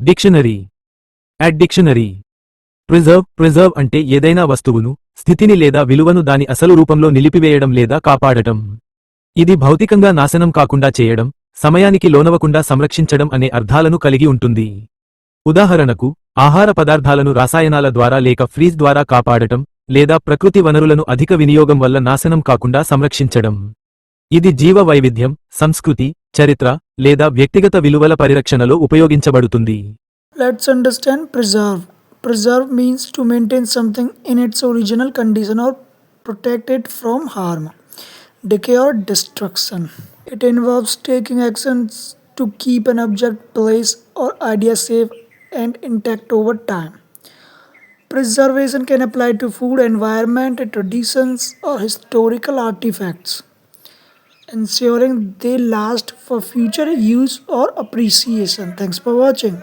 Dictionary at dictionary preserve preserve అంటే ఏదైనా వస్తువును స్థితిని లేదా విలువను దాని అసలు రూపంలో నిలిపివేయడం లేదా కాపాడటం. ఇది భౌతికంగా నాశనం కాకుండా చేయడం సమయానికి లోనవకుండా సంరక్షించడం అనే అర్థాలను కలిగి ఉంటుంది. ఉదాహరణకు ఆహార పదార్థాలను రసాయనాల ద్వారా లేక ఫ్రీజ్ ద్వారా కాపాడటం లేదా ప్రకృతి వనరులను అధిక వినియోగం వల్ల నాశనం కాకుండా సంరక్షించడం. ఇది జీవ వైవిధ్యం సంస్కృతి చరిత్ర లేదా వ్యక్తిగత విలువల పరిరక్షణలో ఉపయోగించబడుతుంది. Let's understand preserve preserve means to maintain something in its original condition or protect it from harm decay or destruction it involves taking actions to keep an object place or idea safe and intact over time preservation can apply to food environment traditions or historical artefacts ensuring they last for future use or appreciation. Thanks for watching.